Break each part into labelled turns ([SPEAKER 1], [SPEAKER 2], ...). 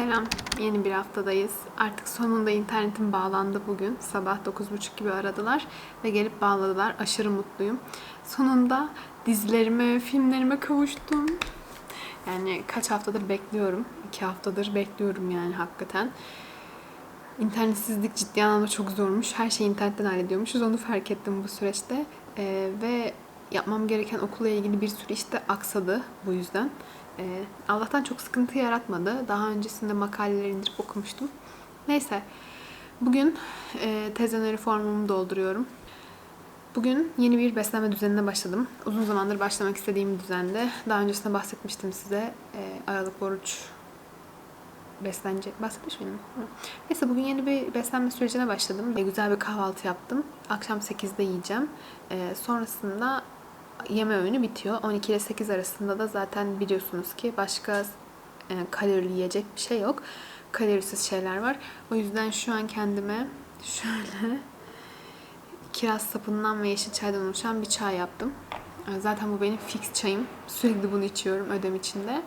[SPEAKER 1] Selam. Yeni bir haftadayız. Artık sonunda internetim bağlandı bugün. Sabah 9.30 gibi aradılar ve gelip bağladılar. Aşırı mutluyum. Sonunda dizilerime, filmlerime kavuştum. Yani kaç haftadır bekliyorum. İki haftadır bekliyorum yani hakikaten. İnternetsizlik ciddi anlamda çok zormuş. Her şeyi internetten hallediyormuşuz. Onu fark ettim bu süreçte. Ee, ve yapmam gereken okulla ilgili bir sürü iş de aksadı bu yüzden. Ee, Allah'tan çok sıkıntı yaratmadı. Daha öncesinde makaleleri indirip okumuştum. Neyse. Bugün e, tez formumu dolduruyorum. Bugün yeni bir beslenme düzenine başladım. Uzun zamandır başlamak istediğim düzende. Daha öncesinde bahsetmiştim size. E, Aralık oruç beslenecek. Bahsetmiş miydim? Hı. Neyse bugün yeni bir beslenme sürecine başladım. E, güzel bir kahvaltı yaptım. Akşam 8'de yiyeceğim. E, sonrasında yeme öğünü bitiyor. 12 ile 8 arasında da zaten biliyorsunuz ki başka e, kalorili yiyecek bir şey yok. Kalorisiz şeyler var. O yüzden şu an kendime şöyle kiraz sapından ve yeşil çaydan oluşan bir çay yaptım. E, Zaten bu benim fix çayım. Sürekli bunu içiyorum ödem içinde.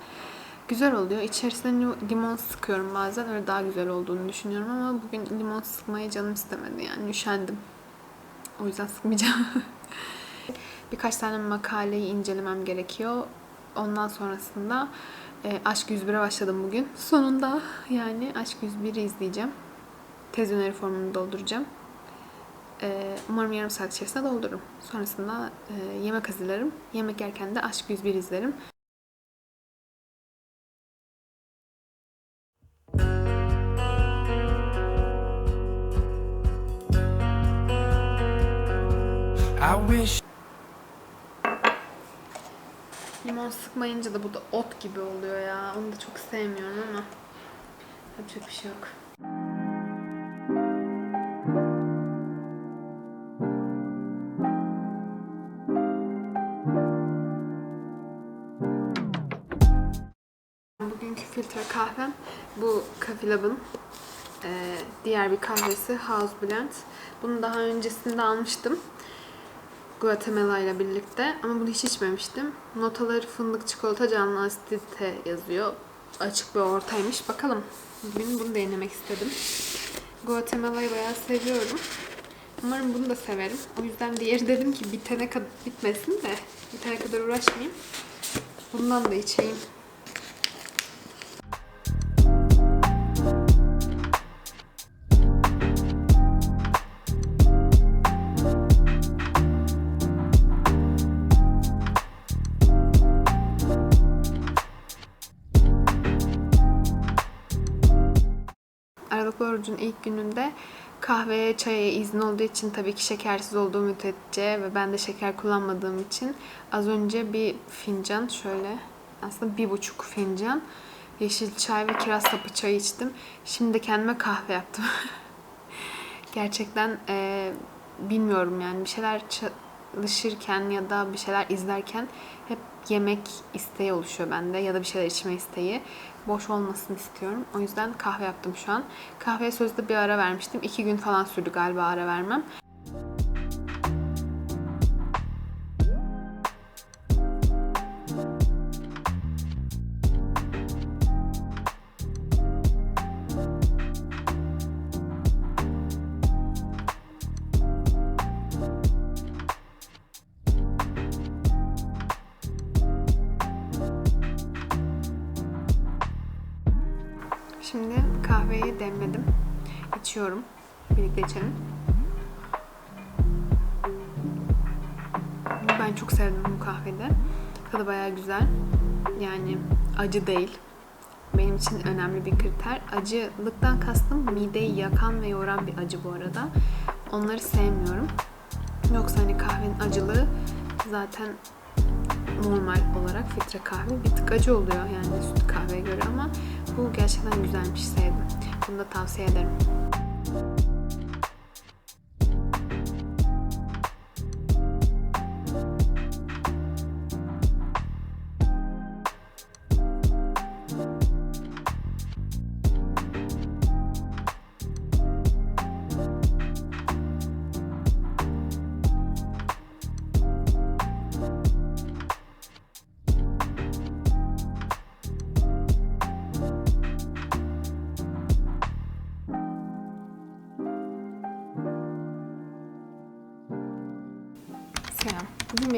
[SPEAKER 1] Güzel oluyor. İçerisine lim- limon sıkıyorum bazen. Öyle daha güzel olduğunu düşünüyorum ama bugün limon sıkmayı canım istemedi yani. Üşendim. O yüzden sıkmayacağım. Birkaç tane makaleyi incelemem gerekiyor. Ondan sonrasında e, Aşk 101'e başladım bugün. Sonunda yani Aşk 101'i izleyeceğim. Tez öneri formunu dolduracağım. E, umarım yarım saat içerisinde doldururum. Sonrasında e, yemek hazırlarım. Yemek yerken de Aşk 101 izlerim. Sıkmayınca da bu da ot gibi oluyor ya. Onu da çok sevmiyorum ama yapacak bir şey yok. Bugünkü filtre kahvem bu Coffee Lab'ın diğer bir kahvesi House Blend. Bunu daha öncesinde almıştım. Guatemala ile birlikte ama bunu hiç içmemiştim. Notaları fındık, çikolata, canlı asidite yazıyor. Açık bir ortaymış. Bakalım. Bugün bunu denemek istedim. Guatemala'yı bayağı seviyorum. Umarım bunu da severim. O yüzden diğeri dedim ki bitene kadar bitmesin de bitene kadar uğraşmayayım. Bundan da içeyim. Orucun ilk gününde kahveye, çaya izin olduğu için tabii ki şekersiz olduğu müddetçe ve ben de şeker kullanmadığım için az önce bir fincan şöyle aslında bir buçuk fincan yeşil çay ve kiraz sapı çay içtim. Şimdi kendime kahve yaptım. Gerçekten eee, bilmiyorum yani bir şeyler çalışırken ya da bir şeyler izlerken hep yemek isteği oluşuyor bende ya da bir şeyler içme isteği. Boş olmasını istiyorum. O yüzden kahve yaptım şu an. Kahveye sözde bir ara vermiştim. İki gün falan sürdü galiba ara vermem. Ben çok sevdim bu kahvede. Tadı bayağı güzel. Yani acı değil. Benim için önemli bir kriter. Acılıktan kastım mideyi yakan ve yoran bir acı bu arada. Onları sevmiyorum. Yoksa hani kahvenin acılığı zaten normal olarak filtre kahve bir tık acı oluyor yani süt kahveye göre ama bu gerçekten güzelmiş sevdim. Bunu da tavsiye ederim.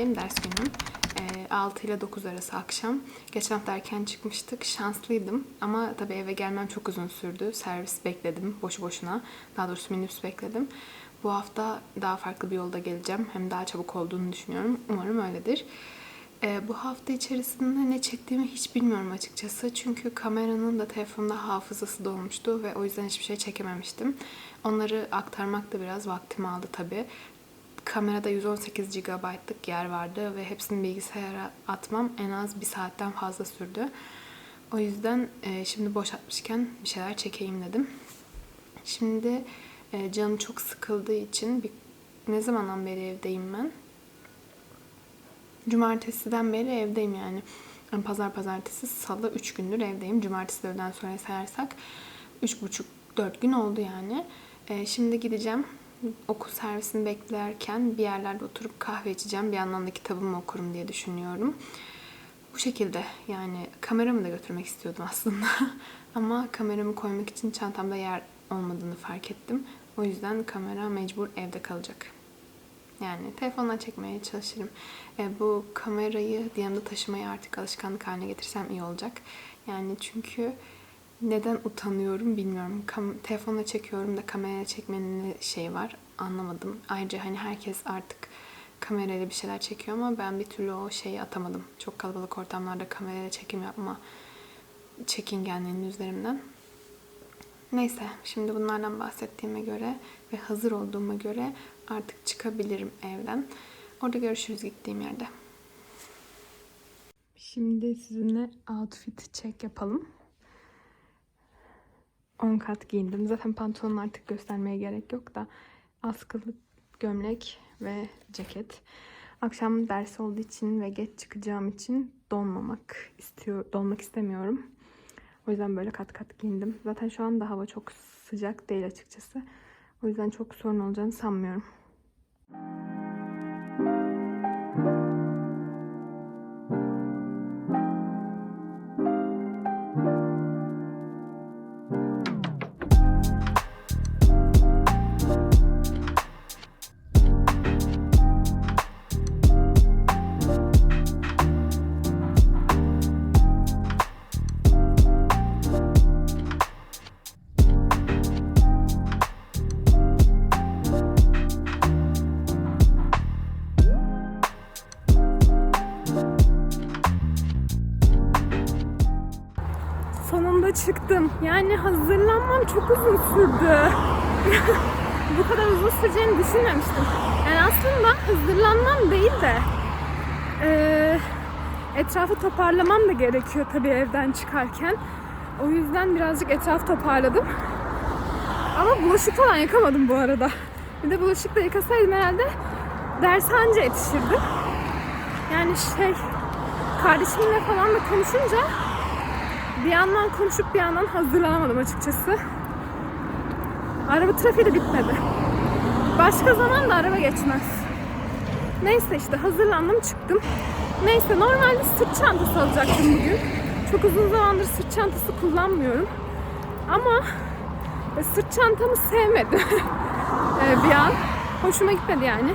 [SPEAKER 1] Benim ders günüm. Ee, 6 ile 9 arası akşam. Geçen hafta erken çıkmıştık. Şanslıydım. Ama tabii eve gelmem çok uzun sürdü. Servis bekledim boşu boşuna. Daha doğrusu minibüs bekledim. Bu hafta daha farklı bir yolda geleceğim. Hem daha çabuk olduğunu düşünüyorum. Umarım öyledir. Ee, bu hafta içerisinde ne çektiğimi hiç bilmiyorum açıkçası. Çünkü kameranın da telefonda hafızası dolmuştu ve o yüzden hiçbir şey çekememiştim. Onları aktarmak da biraz vaktimi aldı tabii. Kamerada 118 GB'lık yer vardı ve hepsini bilgisayara atmam en az bir saatten fazla sürdü. O yüzden e, şimdi boşaltmışken bir şeyler çekeyim dedim. Şimdi e, canım çok sıkıldığı için bir, ne zamandan beri evdeyim ben? Cumartesiden beri evdeyim yani. Yani Pazar, pazartesi, salı 3 gündür evdeyim. Cumartesi de öğleden sonra sayarsak 3,5-4 gün oldu yani. Ee, şimdi gideceğim. Okul servisini beklerken bir yerlerde oturup kahve içeceğim. Bir yandan da kitabımı okurum diye düşünüyorum. Bu şekilde yani kameramı da götürmek istiyordum aslında. Ama kameramı koymak için çantamda yer olmadığını fark ettim. O yüzden kamera mecbur evde kalacak. Yani telefonla çekmeye çalışırım. E, bu kamerayı yanımda taşımayı artık alışkanlık haline getirsem iyi olacak. Yani çünkü neden utanıyorum bilmiyorum. Kam- telefonla çekiyorum da kamerayla çekmenin şey var anlamadım. Ayrıca hani herkes artık kamerayla bir şeyler çekiyor ama ben bir türlü o şeyi atamadım. Çok kalabalık ortamlarda kamerayla çekim yapma çekingenliğinin üzerimden. Neyse, şimdi bunlardan bahsettiğime göre ve hazır olduğuma göre artık çıkabilirim evden. Orada görüşürüz gittiğim yerde. Şimdi sizinle outfit check yapalım. 10 kat giyindim. Zaten pantolonu artık göstermeye gerek yok da askılı gömlek ve ceket. Akşam ders olduğu için ve geç çıkacağım için donmamak istiyor, donmak istemiyorum. O yüzden böyle kat kat giyindim. Zaten şu anda hava çok sıcak değil açıkçası. O yüzden çok sorun olacağını sanmıyorum. Sonunda sürdü. Bu kadar uzun süreceğini düşünmemiştim. Yani aslında hazırlanmam değil de eee, etrafı toparlamam da gerekiyor tabii evden çıkarken. O yüzden birazcık etraf toparladım. Ama bulaşık falan yıkamadım bu arada. Bir de bulaşık da yıkasaydım herhalde derse anca yetişirdim. Yani şey kardeşimle falan da konuşunca bir yandan konuşup bir yandan hazırlanamadım açıkçası. Araba trafiği de bitmedi. Başka zaman da araba geçmez. Neyse işte hazırlandım çıktım. Neyse normalde sırt çantası alacaktım bugün. Çok uzun zamandır sırt çantası kullanmıyorum. Ama e, sırt çantamı sevmedim. E, bir an. Hoşuma gitmedi yani.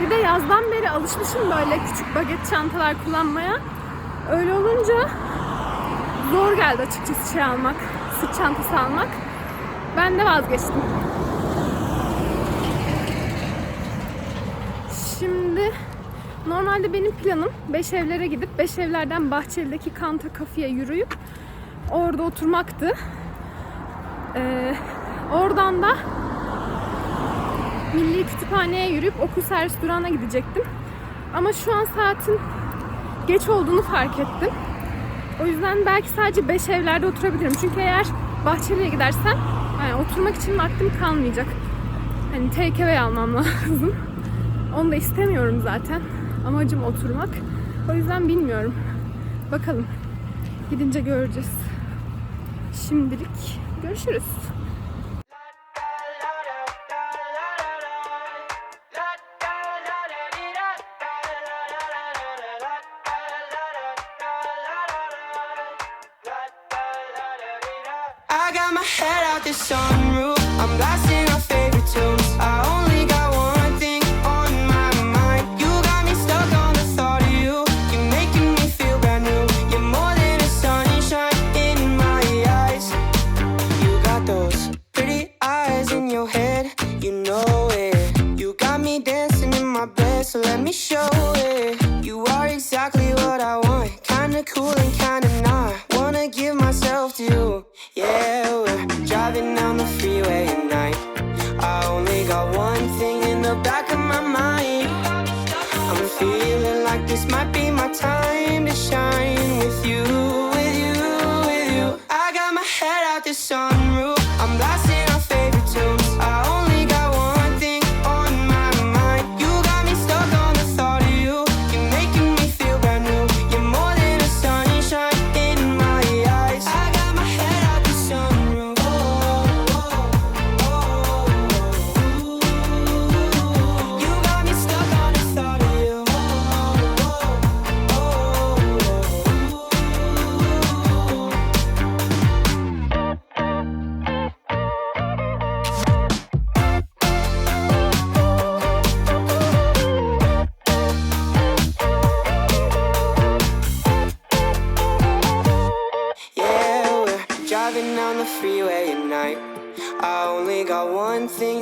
[SPEAKER 1] Bir de yazdan beri alışmışım böyle küçük baget çantalar kullanmaya. Öyle olunca zor geldi açıkçası şey almak, sırt çantası almak. Ben de vazgeçtim. Şimdi normalde benim planım beş evlere gidip beş evlerden Bahçeli'deki Kanta Kafe'ye yürüyüp orada oturmaktı. Ee, oradan da Milli Kütüphane'ye yürüyüp okul servis durağına gidecektim. Ama şu an saatin geç olduğunu fark ettim. O yüzden belki sadece 5 evlerde oturabilirim. Çünkü eğer Bahçeli'ye gidersem yani oturmak için vaktim kalmayacak. Hani take almam lazım. Onu da istemiyorum zaten. Amacım oturmak. O yüzden bilmiyorum. Bakalım. Gidince göreceğiz. Şimdilik görüşürüz.
[SPEAKER 2] The sunroof.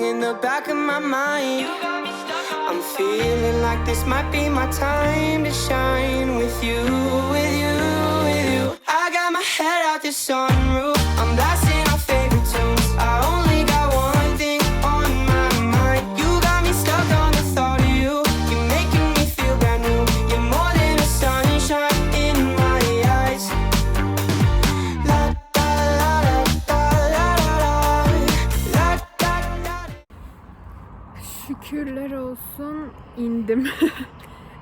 [SPEAKER 3] In the back of my mind. I'm feeling like this might be my time to shine with you, with you, with you. I got my head out the sunroof.
[SPEAKER 1] İndim.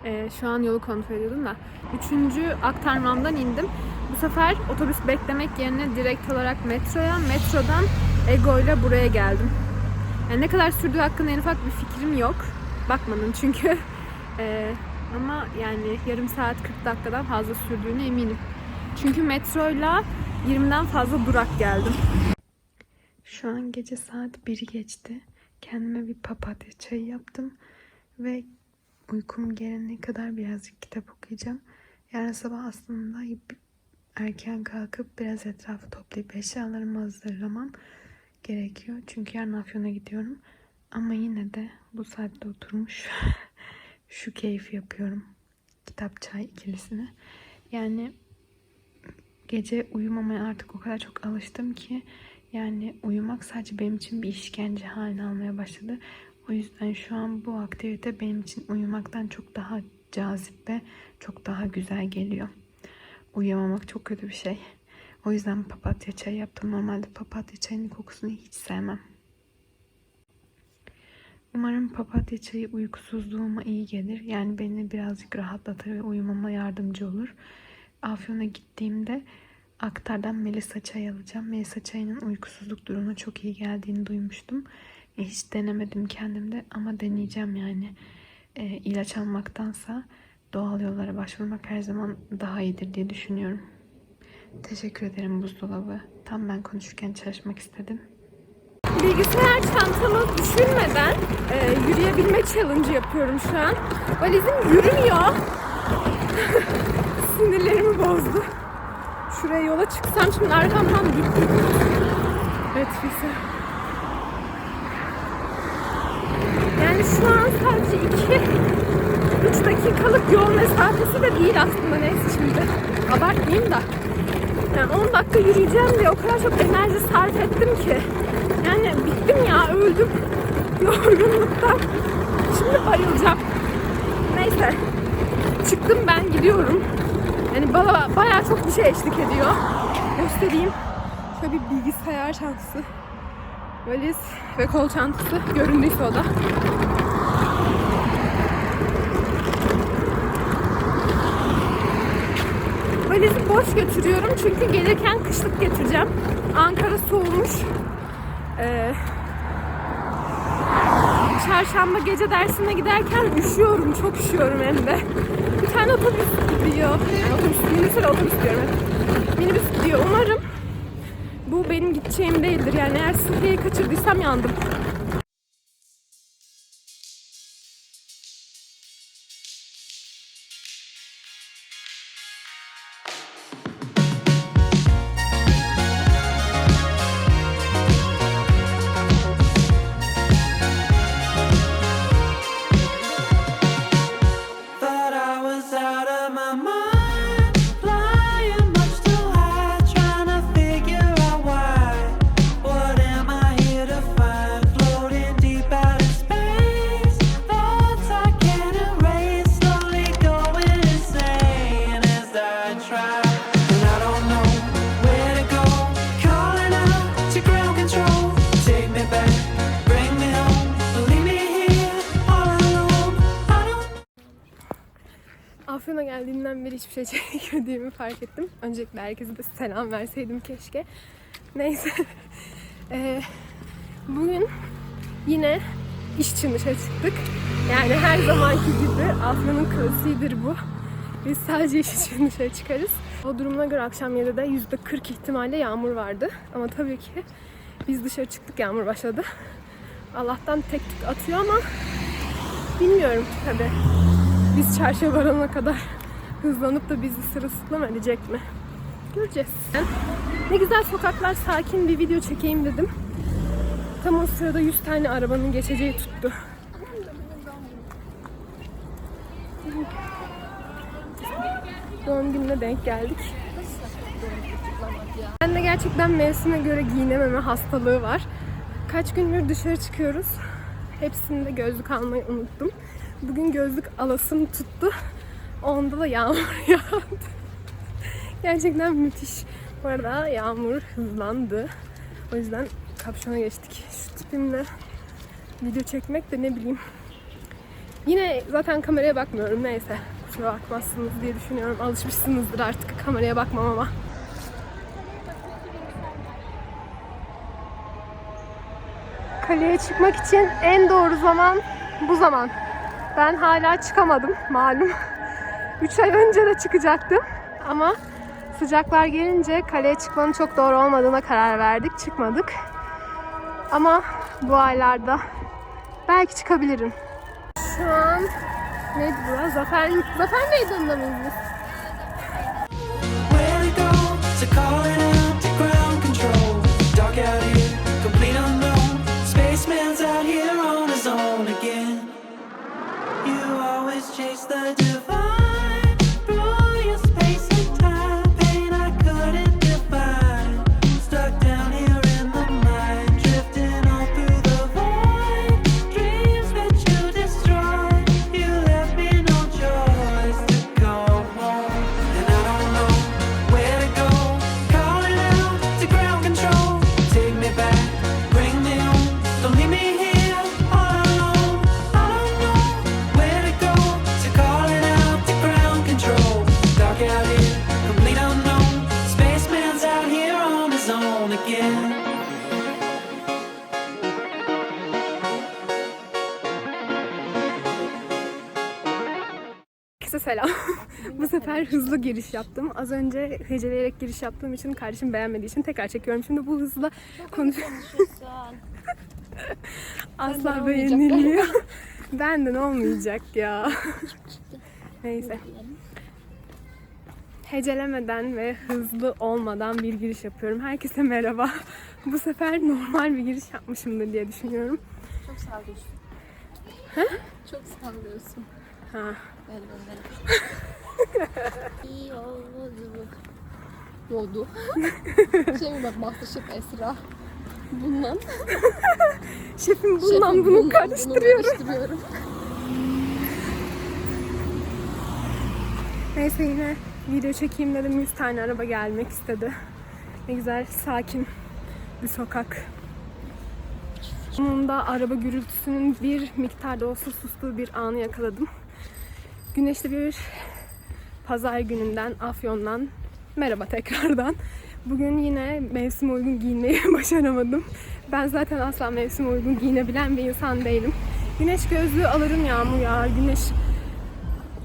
[SPEAKER 1] Eee, şu an yolu kontrol ediyordum da. Üçüncü aktarmamdan indim. Bu sefer otobüs beklemek yerine direkt olarak metroya, metrodan Ego ile buraya geldim. Yani ne kadar sürdüğü hakkında en ufak bir fikrim yok. Bakmadım çünkü. Eee, ama yani yarım saat 40 dakikadan fazla sürdüğüne eminim. Çünkü metroyla 20'den fazla durak geldim. Şu an gece saat 1 geçti. Kendime bir papatya çayı yaptım ve uykum gelene kadar birazcık kitap okuyacağım. Yarın sabah aslında erken kalkıp biraz etrafı toplayıp eşyalarımı hazırlamam gerekiyor. Çünkü yarın Afyon'a gidiyorum. Ama yine de bu saatte oturmuş şu keyfi yapıyorum. Kitap çay ikilisini. Yani gece uyumamaya artık o kadar çok alıştım ki yani uyumak sadece benim için bir işkence haline almaya başladı. O yüzden şu an bu aktivite benim için uyumaktan çok daha cazip ve çok daha güzel geliyor. Uyuyamamak çok kötü bir şey. O yüzden papatya çayı yaptım. Normalde papatya çayının kokusunu hiç sevmem. Umarım papatya çayı uykusuzluğuma iyi gelir. Yani beni birazcık rahatlatır ve uyumama yardımcı olur. Afyon'a gittiğimde Aktar'dan Melisa çay alacağım. Melisa çayının uykusuzluk durumuna çok iyi geldiğini duymuştum. Hiç denemedim kendimde ama deneyeceğim yani. E, ilaç almaktansa doğal yollara başvurmak her zaman daha iyidir diye düşünüyorum. Teşekkür ederim buzdolabı. Tam ben konuşurken çalışmak istedim. Bilgisayar çantamı düşürmeden e, yürüyebilme challenge yapıyorum şu an. Valizim yürümüyor. Sinirlerimi bozdu. Şuraya yola çıksam şimdi arkamdan düt. Evet Fisa. Yani şu an sadece 2 3 dakikalık yol mesafesi de değil aslında neyse şimdi. Abartmayayım da. Yani 10 dakika yürüyeceğim diye o kadar çok enerji sarf ettim ki. Yani bittim ya öldüm. Yorgunluktan. Şimdi bayılacağım. Neyse. Çıktım ben gidiyorum. Yani bana bayağı çok bir şey eşlik ediyor. Göstereyim. Şöyle bir bilgisayar çantası. Valiz ve kol çantası. Göründüyse o da. Boş götürüyorum çünkü gelirken kışlık getireceğim. Ankara soğumuş. Ee, çarşamba gece dersine giderken üşüyorum. Çok üşüyorum hem de. Bir tane otobüs gidiyor. Yani otobüs, minibüs otobüs diyorum. Minibüs gidiyor. Umarım bu benim gideceğim değildir. Yani eğer Sıhhiye'yi kaçırdıysam yandım.
[SPEAKER 4] Lübnan'a geldiğimden beri hiçbir şey çekmediğimi fark ettim. Öncelikle herkese de selam verseydim keşke. Neyse. Ee, bugün yine iş için dışarı çıktık. Yani her zamanki gibi Afyon'un klasiğidir bu. Biz sadece iş için dışarı çıkarız. O durumuna göre akşam 7'de %40 ihtimalle yağmur vardı. Ama tabii ki biz dışarı çıktık yağmur başladı. Allah'tan tek tük atıyor ama bilmiyorum tabii. Biz çarşıya varana kadar hızlanıp da bizi sırılsıklam edecek mi? Göreceğiz. Ne güzel sokaklar, sakin bir video çekeyim dedim. Tam o sırada 100 tane arabanın geçeceği tuttu. Doğum gününe denk geldik. Ben de gerçekten mevsime göre giyinememe hastalığı var. Kaç gündür dışarı çıkıyoruz. Hepsinde gözlük almayı unuttum. Bugün gözlük alasım tuttu. Onda da yağmur yağdı. Gerçekten müthiş. Bu arada yağmur hızlandı. O yüzden kapşona geçtik. Şu tipimle video çekmek de ne bileyim. Yine zaten kameraya bakmıyorum neyse. Kusura bakmazsınız diye düşünüyorum. Alışmışsınızdır artık kameraya bakmamama. Kaleye çıkmak için en doğru zaman bu zaman. Ben hala çıkamadım malum. 3 ay önce de çıkacaktım ama sıcaklar gelince kaleye çıkmanın çok doğru olmadığına karar verdik. Çıkmadık. Ama bu aylarda belki çıkabilirim. Şu an neydi bu? Zafer, Zafer Meydanı'nda mıyız biz? Sefer hızlı giriş yaptım. Az önce heceleyerek giriş yaptığım için kardeşim beğenmediği için tekrar çekiyorum. Şimdi bu hızla konuş asla beğenilmiyor. Benden olmayacak ya. Neyse. Hecelemeden ve hızlı olmadan bir giriş yapıyorum. Herkese merhaba. Bu sefer normal bir giriş yapmışımdır diye düşünüyorum.
[SPEAKER 5] Çok sallıyorsun. Çok sallıyorsun.
[SPEAKER 4] Ha.
[SPEAKER 5] Ver ver ver. İyi oldu bu. Oldu? şey mi bak Masterchef Esra. Bundan.
[SPEAKER 4] Şefim bundan
[SPEAKER 5] Şefim,
[SPEAKER 4] bunu
[SPEAKER 5] bundan
[SPEAKER 4] karıştırıyorum.
[SPEAKER 5] karıştırıyorum.
[SPEAKER 4] Neyse yine video çekeyim dedim 100 tane araba gelmek istedi. Ne güzel sakin bir sokak. Sonunda araba gürültüsünün bir miktarda olsa sustuğu bir anı yakaladım. Güneşli bir pazar gününden, Afyon'dan merhaba tekrardan. Bugün yine mevsim uygun giyinmeyi başaramadım. Ben zaten asla mevsim uygun giyinebilen bir insan değilim. Güneş gözlüğü alırım yağmur yağar, güneş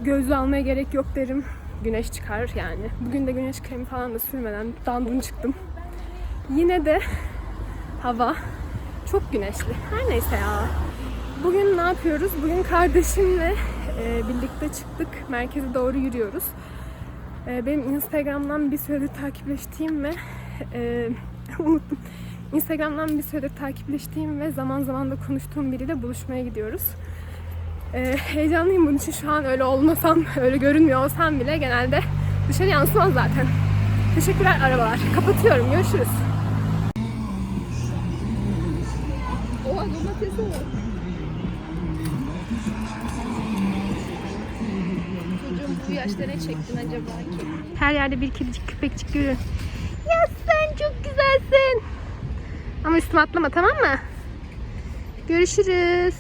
[SPEAKER 4] gözlüğü almaya gerek yok derim. Güneş çıkar yani. Bugün de güneş kremi falan da sürmeden dandun çıktım. Yine de hava çok güneşli. Her neyse ya. Bugün ne yapıyoruz? Bugün kardeşimle birlikte çıktık. Merkeze doğru yürüyoruz. E, benim Instagram'dan bir süredir takipleştiğim ve e, unuttum. Instagram'dan bir süredir takipleştiğim ve zaman zaman da konuştuğum biriyle buluşmaya gidiyoruz. Ee, heyecanlıyım bunun için şu an öyle olmasam, öyle görünmüyor olsam bile genelde dışarı yansımaz zaten. Teşekkürler arabalar. Kapatıyorum. Görüşürüz.
[SPEAKER 5] Oha domatesi var. Bu yaşta ne çektin acaba ki?
[SPEAKER 4] Her yerde bir kedicik köpekçik görüyorum. Ya sen çok güzelsin. Ama üstüme atlama tamam mı? Görüşürüz.